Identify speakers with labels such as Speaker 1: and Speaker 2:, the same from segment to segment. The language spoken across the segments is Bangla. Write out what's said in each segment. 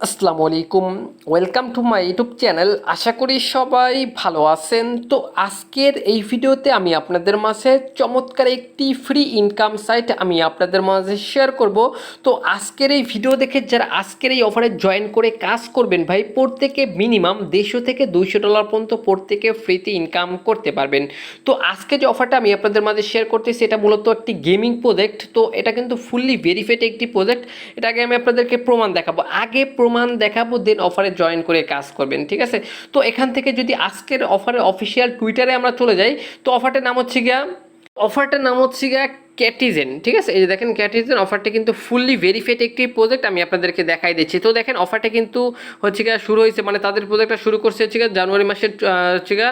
Speaker 1: আসসালামু আলাইকুম। Welcome to my YouTube channel আশা করি সবাই ভালো আছেন। তো আজকের এই ভিডিওতে আমি আপনাদের মাঝে চমৎকার একটি ফ্রি ইনকাম সাইট আমি আপনাদের মাঝে শেয়ার করব। তো আজকের এই ভিডিও দেখে যারা আজকের এই অফারে জয়েন করে কাজ করবেন ভাই, প্রত্যেকে মিনিমাম দেড়শো থেকে দুইশো ডলার পর্যন্ত প্রত্যেকে ফ্রিতে ইনকাম করতে পারবেন। তো আজকে যে অফারটা আমি আপনাদের মাঝে শেয়ার করতেছি, এটা মূলত একটি গেমিং প্রজেক্ট তো এটা কিন্তু ফুললি ভেরিফাইড একটি প্রজেক্ট এটাকে আমি আপনাদেরকে প্রমাণ দেখাবো। আগে প্রমাণ দেখাবো দেন অফারে জয়েন করে কাজ করবেন, ঠিক আছে? তো এখান থেকে যদি আজকের অফারের অফিসিয়াল টুইটারে আমরা চলে যাই, তো অফারটার নাম হচ্ছে গিয়া অফারটার নাম হচ্ছে গিয়া ক্যাটিজেন ঠিক আছে? এই যে দেখেন ক্যাটিজেন অফারটা কিন্তু ফুললি ভেরিফাইড একটি প্রজেক্ট আমি আপনাদেরকে দেখাই দিচ্ছি। তো দেখেন অফারটা কিন্তু হচ্ছে গিয়া শুরু হয়েছে মানে তাদের প্রজেক্টটা শুরু করছে হচ্ছে গিয়া জানুয়ারি মাসের হচ্ছে গিয়া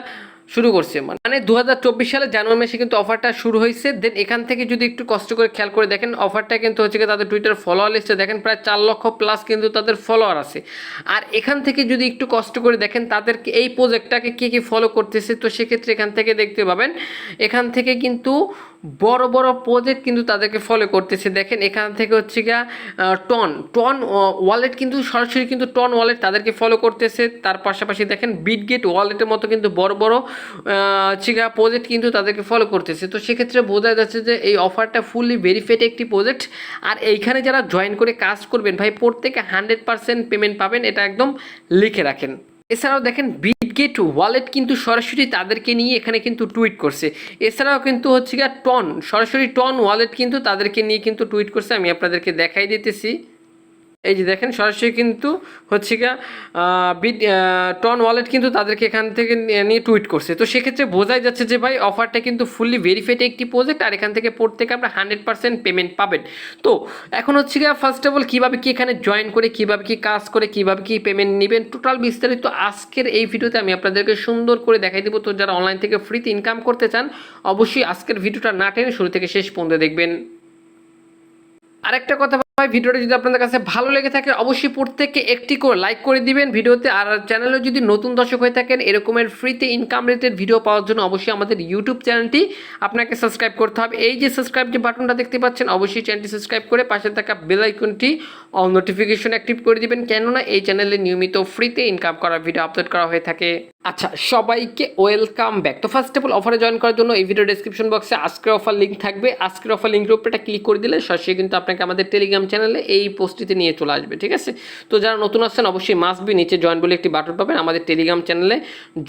Speaker 1: শুরু করছে। মানে দু হাজার চব্বিশ সালে জানুয়ারি মাসে কিন্তু অফারটা শুরু হয়েছে। দেন এখান থেকে যদি একটু কষ্ট করে খেয়াল করে দেখেন অফারটা কিন্তু হচ্ছে তাদের টুইটার ফলোয়ার লিস্টে দেখেন প্রায় চার লক্ষ প্লাস কিন্তু তাদের ফলোয়ার আছে। আর এখান থেকে যদি একটু কষ্ট করে দেখেন তাদেরকে এই প্রজেক্টটাকে কে কী ফলো করতেছে, তো সেক্ষেত্রে এখান থেকে দেখতে পাবেন, এখান থেকে কিন্তু বড় বড় প্রজেক্ট কিন্তু তাদেরকে ফলো করতেছে। দেখেন এখান থেকে হচ্ছে গিয়া টন টন ওয়ালেট কিন্তু সরাসরি কিন্তু টন ওয়ালেট তাদেরকে ফলো করতেছে। তার পাশাপাশি দেখেন বিটগেট ওয়ালেটের মতো কিন্তু বড় বড় হচ্ছে প্রজেক্ট কিন্তু তাদেরকে ফলো করতেছে। তো সেক্ষেত্রে বোঝা যাচ্ছে যে এই অফারটা ফুললি ভেরিফাইড একটি প্রজেক্ট আর এইখানে যারা জয়েন করে কাজ করবেন, ভাই, প্রত্যেকে হান্ড্রেড পার্সেন্ট পেমেন্ট পাবেন, এটা একদম লিখে রাখেন। এছাড়াও দেখেন বিটগেট ওয়ালেট কিন্তু সরাসরি তাদেরকে নিয়ে এখানে কিন্তু টুইট করছে। এছাড়াও কিন্তু হচ্ছে গিয়ে টন সরাসরি টন ওয়ালেট কিন্তু তাদেরকে নিয়ে কিন্তু টুইট করছে। আমি আপনাদেরকে দেখাই দিতেছি। এই যে দেখেন, সরাসরি কিন্তু হচ্ছে গিয়া টন ওয়ালেট কিন্তু তাদেরকে এখান থেকে নিয়ে- টুইট করছে। তো সেক্ষেত্রে বোঝাই যাচ্ছে যে ভাই, অফারটা কিন্তু ফুললি ভেরিফাইড একটি প্রজেক্ট আর এখান থেকে প্রত্যেকে আমরা হান্ড্রেড পার্সেন্ট পেমেন্ট পাবেন। তো এখন হচ্ছে গিয়া ফার্স্ট অফ অল কীভাবে কি এখানে জয়েন করে, কীভাবে কি কাজ করে, কীভাবে কি পেমেন্ট নেবেন? টোটাল বিস্তারিত আজকের এই ভিডিওতে আমি আপনাদেরকে সুন্দর করে দেখাই দেবো। তো যারা অনলাইন থেকে ফ্রিতে ইনকাম করতে চান, অবশ্যই আজকের ভিডিওটা না টেনে শুরু থেকে শেষ পর্যন্ত দেখবেন। আরেকটা কথা ভিডিওটা যদি আপনাদের কাছে ভালো লেগে থাকে, অবশ্যই প্রত্যেককে একটি করে লাইক করে দিবেন ভিডিওতে। আর চ্যানেলে যদি নতুন দর্শক হয়ে থাকেন, এরকমের ফ্রিতে ইনকাম রিলেটেড ভিডিও পাওয়ার জন্য অবশ্যই আমাদের ইউটিউব চ্যানেলটি আপনাকে সাবস্ক্রাইব করতে হবে। এই যে সাবস্ক্রাইব যে বাটনটা দেখতে পাচ্ছেন, অবশ্যই চ্যানেলটি সাবস্ক্রাইব করে পাশে থাকা বেল আইকনটি অল নোটিফিকেশন অ্যাক্টিভ করে দিবেন। কেননা এই চ্যানেলে নিয়মিত ফ্রিতে ইনকাম করার ভিডিও আপলোড করা হয়ে থাকে। আচ্ছা সবাইকে ওয়েলকাম ব্যাক তো ফার্স্ট অফ অল অফারে জয়েন করার জন্য এই ভিডিও ডেসক্রিপশন বক্সে আজকের অফার লিঙ্ক থাকবে। আজকের অফার লিঙ্কের উপরে ক্লিক করে দিলে সরাসরি কিন্তু আপনাকে আমাদের টেলিগ্রাম চ্যানেলে এই পোস্টটিতে নিয়ে চলে আসবে, ঠিক আছে? তো যারা নতুন আসছেন, অবশ্যই মাস্ট বি নিচে জয়েন বলে একটি বাটন পাবেন, আমাদের টেলিগ্রাম চ্যানেলে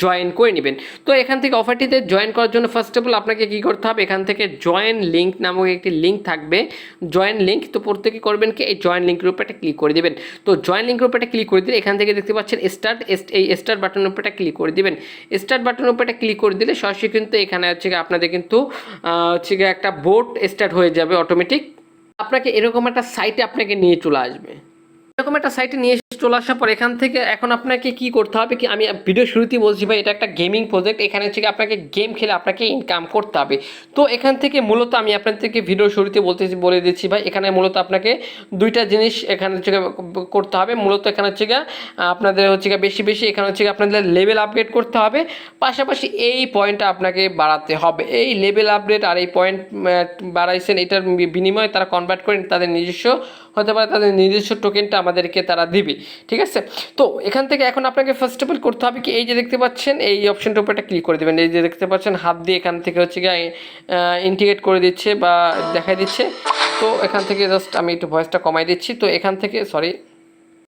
Speaker 1: জয়েন করে নেবেন। তো এখান থেকে অফারটিতে জয়েন করার জন্য ফার্স্ট অফ অল আপনাকে কী করতে হবে? এখান থেকে জয়েন লিঙ্ক নামক একটি লিঙ্ক থাকবে। জয়েন লিঙ্ক তো প্রত্যেকে করবেন কি? এই জয়েন লিঙ্কের উপরে একটা ক্লিক করে দেবেন। তো জয়েন লিঙ্কের উপরে একটা ক্লিক করে দিলে এখান থেকে দেখতে পাচ্ছেন স্টার্ট এই স্টার্ট বাটনের উপরে একটা ক্লিক করে দিবেন। স্টার্ট বাটনের উপরে একটা ক্লিক করে দিলে সরাসরি কিন্তু এখানে হচ্ছে আপনাদের কিন্তু হচ্ছে একটা বোর্ড স্টার্ট হয়ে যাবে অটোমেটিক আপনাকে এরকম একটা সাইটে আপনাকে নিয়ে চলে আসবে। এরকম একটা সাইটে নিয়ে চলে আসার পর এখান থেকে এখন আপনাকে কি করতে হবে কি, আমি ভিডিও শুরুতেই বলছি ভাই, এটা একটা গেমিং প্রজেক্ট এখানে গিয়ে আপনাকে গেম খেলে আপনাকে ইনকাম করতে হবে। তো এখান থেকে মূলত আমি আপনাদেরকে ভিডিও শুরুতে বলতেছি, বলে দিচ্ছি ভাই, এখানে মূলত আপনাকে দুইটা জিনিস এখানে হচ্ছে করতে হবে। মূলত এখানে হচ্ছে আপনাদের হচ্ছে বেশি বেশি এখানে হচ্ছে আপনাদের লেভেল আপগ্রেড করতে হবে। পাশাপাশি এই পয়েন্টটা আপনাকে বাড়াতে হবে। এই লেভেল আপগ্রেড আর এই পয়েন্ট বাড়াইছেন, এটার বিনিময়ে তারা কনভার্ট করে তাদের নিজস্ব হতে পারে তাদের নিজস্ব টোকেনটা আমাদেরকে তারা দিবে, ঠিক আছে? তো এখান থেকে এখন আপনাকে ফার্স্ট অফ অল করতে হবে কি, এই যে দেখতে পাচ্ছেন, এই অপশনটার উপর একটা ক্লিক করে দেবেন। এই যে দেখতে পাচ্ছেন, হাত দিয়ে এখান থেকে হচ্ছে গিয়ে ইন্টিগ্রেট করে দিচ্ছে বা দেখাই দিচ্ছে। তো এখান থেকে জাস্ট আমি একটু ভয়েসটা কমাই দিচ্ছি। তো এখান থেকে সরি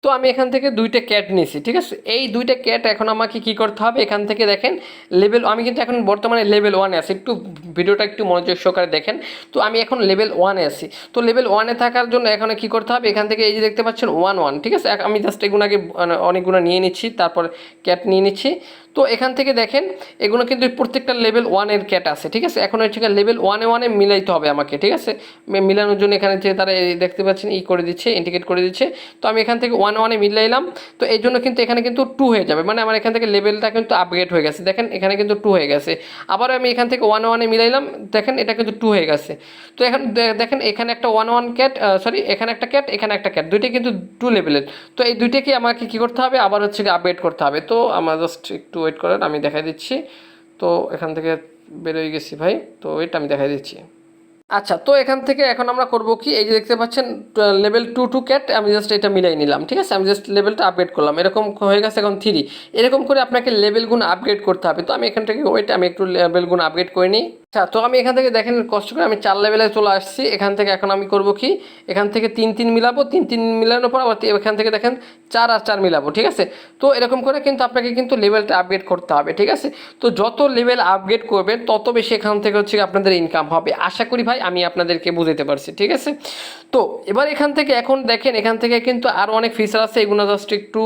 Speaker 1: তো আমি এখান থেকে দুইটা ক্যাট নিয়েছি, ঠিক আছে? এই দুইটা ক্যাট এখন আমাকে কি করতে হবে? এখান থেকে দেখেন লেভেল আমি কিন্তু এখন বর্তমানে লেভেল ওয়ানে আছি। একটু ভিডিওটা একটু মনোযোগ সহকারে দেখেন। তো আমি এখন লেভেল ওয়ানে আছি। তো লেভেল ওয়ানে থাকার জন্য এখানে কি করতে হবে? এখান থেকে এই যে দেখতে পাচ্ছেন ওয়ান ওয়ান ঠিক আছে? আমি জাস্ট এগুলো আগে মানে অনেকগুলো নিয়ে নিচ্ছি, তারপর ক্যাট নিয়ে নিচ্ছি। তো এখান থেকে দেখেন, এগুলো কিন্তু প্রত্যেকটা লেভেল ওয়ানের ক্যাট আছে, ঠিক আছে? এখন হচ্ছে লেভেল ওয়ানে ওয়ানে মিলাইতে হবে আমাকে, ঠিক আছে? মিলানোর জন্য এখানে যে তারা দেখতে পাচ্ছেন, ই করে দিচ্ছে ইন্ডিকেট করে দিচ্ছে। তো আমি এখান থেকে ওয়ান ওয়ানে মিলাইলাম। তো এই জন্য কিন্তু এখানে কিন্তু টু হয়ে যাবে। মানে আমার এখান থেকে লেভেলটা কিন্তু আপগ্রেড হয়ে গেছে। দেখেন, এখানে কিন্তু টু হয়ে গেছে। আবার আমি এখান থেকে ওয়ান ওয়ানে মিলাইলাম। দেখেন, এটা কিন্তু টু হয়ে গেছে। তো এখন দেখেন, এখানে একটা ওয়ান ওয়ান ক্যাট সরি এখানে একটা ক্যাট এখানে একটা ক্যাট দুইটাই কিন্তু টু লেভেলের তো এই দুইটাকে আমাকে কী করতে হবে? আবার হচ্ছে আপগ্রেড করতে হবে। তো আমার জাস্ট একটু ওয়েট করেন, আমি দেখাই দিচ্ছি। তো এখান থেকে বেরোয় গেছি ভাই। তো এটা আমি দেখাই দিচ্ছি। আচ্ছা তো এখান থেকে এখন আমরা করব কি? এই যে দেখতে পাচ্ছেন লেভেল টু টু ক্যাট আমি জাস্ট এটা মিলাই নিলাম, ঠিক আছে? আমি জাস্ট লেভেলটা আপডেট করলাম। এরকম হয়ে গেছে এখন থ্রি এরকম করে আপনাকে লেভেলগুলো আপগ্রেড করতে হবে। তো আমি এখান থেকে ওয়েট আমি একটু লেভেলগুলো আপগ্রেড করে নিই। আচ্ছা তো আমি এখান থেকে দেখেন, কষ্ট করে আমি চার লেভেলে চলে আসছি। এখান থেকে এখন আমি করব কি? এখান থেকে তিন তিন মিলাবো, তিন তিন মিলানোর পর আবার এখান থেকে দেখেন চার আর চার মিলাবো, ঠিক আছে? তো এরকম করে কিন্তু আপনাকে কিন্তু লেভেলটা আপগ্রেড করতে হবে, ঠিক আছে? তো যত লেভেল আপগ্রেড করবেন, তত বেশি এখান থেকে হচ্ছে আপনাদের ইনকাম হবে। আশা করি ভাই, আমি আপনাদেরকে বুঝাতে পারছি, ঠিক আছে? তো এবার এখান থেকে এখন দেখেন, এখান থেকে কিন্তু আরও অনেক ফিচার আছে, এগুলো জাস্ট একটু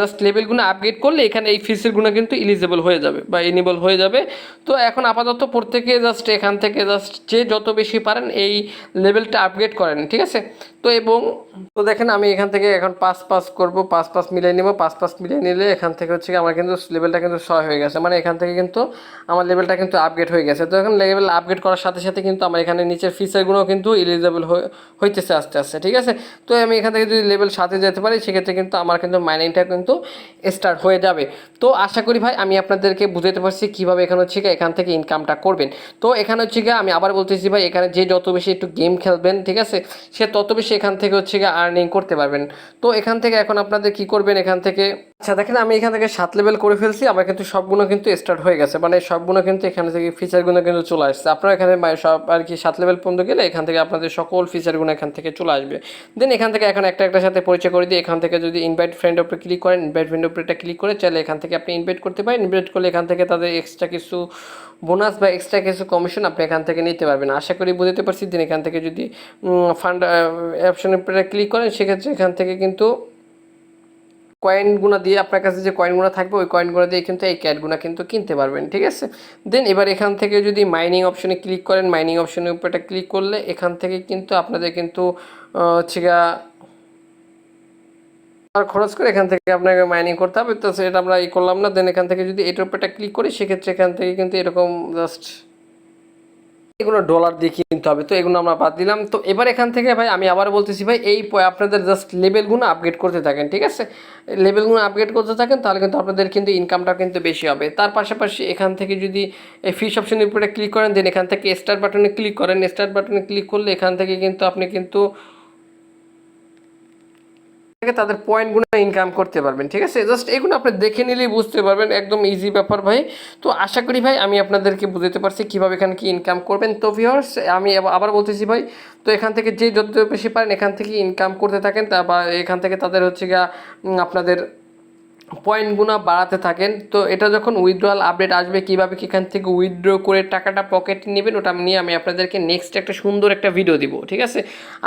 Speaker 1: জাস্ট লেভেলগুলো আপগ্রেড করলে এখানে এই ফিচারগুলো কিন্তু ইলিজেবল হয়ে যাবে বা ইনেবল হয়ে যাবে। তো এখন আপাতত প্রত্যেকে জাস্ট এখান থেকে জাস্ট যে যত বেশি পারেন এই লেভেলটা আপগ্রেড করেন, ঠিক আছে? তো এবং তো দেখেন আমি এখান থেকে এখন পাঁচ পাস করব, পাঁচ পাস মিলিয়ে নেব, পাঁচ পাস মিলিয়ে নিলে এখান থেকে হচ্ছে আমার কিন্তু লেভেলটা কিন্তু ছয় হয়ে গেছে। মানে এখান থেকে কিন্তু আমার লেভেলটা কিন্তু আপগ্রেড হয়ে গেছে। তো এখন লেভেল আপগ্রেড করার সাথে সাথে কিন্তু আমার এখানে নিচের ফিচারগুলো কিন্তু ইলিজিবল হইতেছে আস্তে আস্তে, ঠিক আছে? তো আমি এখান থেকে যদি লেভেল সাথে যেতে পারি, সেক্ষেত্রে কিন্তু আমার কিন্তু মাইনিংটা কিন্তু স্টার্ট হয়ে যাবে। তো আশা করি ভাই, আমি আপনাদেরকে বুঝাতে পারছি কীভাবে এখানে হচ্ছে এখান থেকে ইনকামটা করবেন তো এখানে হচ্ছে গিয়ে আমি আবার বলতেছি ভাই, এখানে যে যত বেশি একটু গেম খেলবেন, ঠিক আছে, সে তত বেশি এখান থেকে হচ্ছে গিয়ে আর্নিং করতে পারবেন। তো এখান থেকে এখন আপনাদের কি করবেন? এখান থেকে আচ্ছা দেখেন আমি এখান থেকে সাত লেভেল করে ফেলছি আমার কিন্তু সবগুলো কিন্তু স্টার্ট হয়ে গেছে মানে সবগুলো কিন্তু এখান থেকে ফিচারগুলো কিন্তু চলে আসছে আপনারা এখানে মানে সব আর কি সাত লেভেল পর্যন্ত গেলে এখান থেকে আপনাদের সকল ফিচারগুলো এখান থেকে চলে আসবে দেন এখান থেকে এখন একটা একটা সাথে পরিচয় করে দিয়ে এখান থেকে যদি ইনভাইট ফ্রেন্ড ওপরে ক্লিক করেন ইনভাইট ফ্রেন্ড উপরে ক্লিক করে চাইলে এখান থেকে আপনি ইনভাইট করতে পারেন ইনভাইট করলে এখান থেকে তাদের এক্সট্রা কিছু বোনাস বা এক্সট্রা কিছু কমিশন আপনি এখান থেকে নিতে পারবেন আশা করি বুঝতে পারছি দিন এখান থেকে যদি ফান্ড অপশনের ক্লিক করেন সেক্ষেত্রে এখান থেকে কিন্তু কয়েনগুলো দিয়ে আপনার কাছে যে কয়েনগুলো থাকবে, ওই কয়েনগুলো দিয়ে কিন্তু এই ক্যাটগুলো কিন্তু কিনতে পারবেন, ঠিক আছে? দেন এবার এখান থেকে যদি মাইনিং অপশনে ক্লিক করেন মাইনিং অপশনের উপরটা ক্লিক করলে এখান থেকে কিন্তু আপনাদের কিন্তু হচ্ছে খরচ করে এখান থেকে আপনাকে মাইনিং করতে হবে। তো সেটা আমরা ই করলাম না। দেন এখান থেকে যদি এটার উপরটা ক্লিক করি, সেক্ষেত্রে এখান থেকে কিন্তু এরকম জাস্ট এগুলো ডলার দিয়ে কিনতে হবে। তো এগুলো আমরা বাদ দিলাম। তো এবার এখান থেকে ভাই আমি আবার বলতেছি ভাই, এই আপনাদের জাস্ট লেভেলগুলো আপগ্রেড করতে থাকেন, ঠিক আছে? লেভেলগুলো আপগ্রেড করতে থাকেন, তাহলে কিন্তু আপনাদের কিন্তু ইনকামটা কিন্তু বেশি হবে। তার পাশাপাশি এখান থেকে যদি এই ফিস অপশনের উপরে ক্লিক করেন দেন এখান থেকে স্টার্ট বাটনে ক্লিক করেন। স্টার্ট বাটনে ক্লিক করলে এখান থেকে কিন্তু আপনি কিন্তু থেকে তাদের পয়েন্টগুলো ইনকাম করতে পারবেন, ঠিক আছে? জাস্ট এগুলো আপনি দেখে নিলেই বুঝতে পারবেন, একদম ইজি ব্যাপার ভাই। তো আশা করি ভাই, আমি আপনাদেরকে বুঝতে পারছি কীভাবে এখানে কি ইনকাম করবেন। তো ভিওর্স আমি আবার- বলতেছি ভাই, তো এখান থেকে যে যত বেশি পারেন, এখান থেকে ইনকাম করতে থাকেন, তা বা এখান থেকে তাদের হচ্ছে গিয়া আপনাদের পয়েন্টগুলো বাড়াতে থাকেন। তো এটা যখন উইথড্রয়াল আপডেট আসবে, কীভাবে এখান থেকে উইথড্র করে টাকাটা পকেটে নেবেন, ওটা নিয়ে আমি আপনাদেরকে নেক্সট একটা সুন্দর একটা ভিডিও দিব, ঠিক আছে?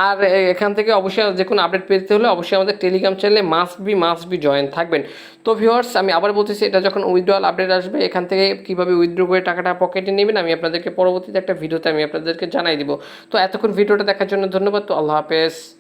Speaker 1: আর এখান থেকে অবশ্যই যে কোনো আপডেট পেতে হলে অবশ্যই আমাদের টেলিগ্রাম চ্যানেলে must be must be join থাকবেন। তো ভিউয়ার্স আমি আবার বলতেছি, এটা যখন উইথড্রয়াল আপডেট আসবে, এখান থেকে কীভাবে উইথড্র করে টাকাটা পকেটে নেবেন, আমি আপনাদেরকে পরবর্তীতে একটা ভিডিওতে আমি আপনাদেরকে জানাই দিব। তো এতক্ষণ ভিডিওটা দেখার জন্য ধন্যবাদ, তো আল্লাহ হাফেজ।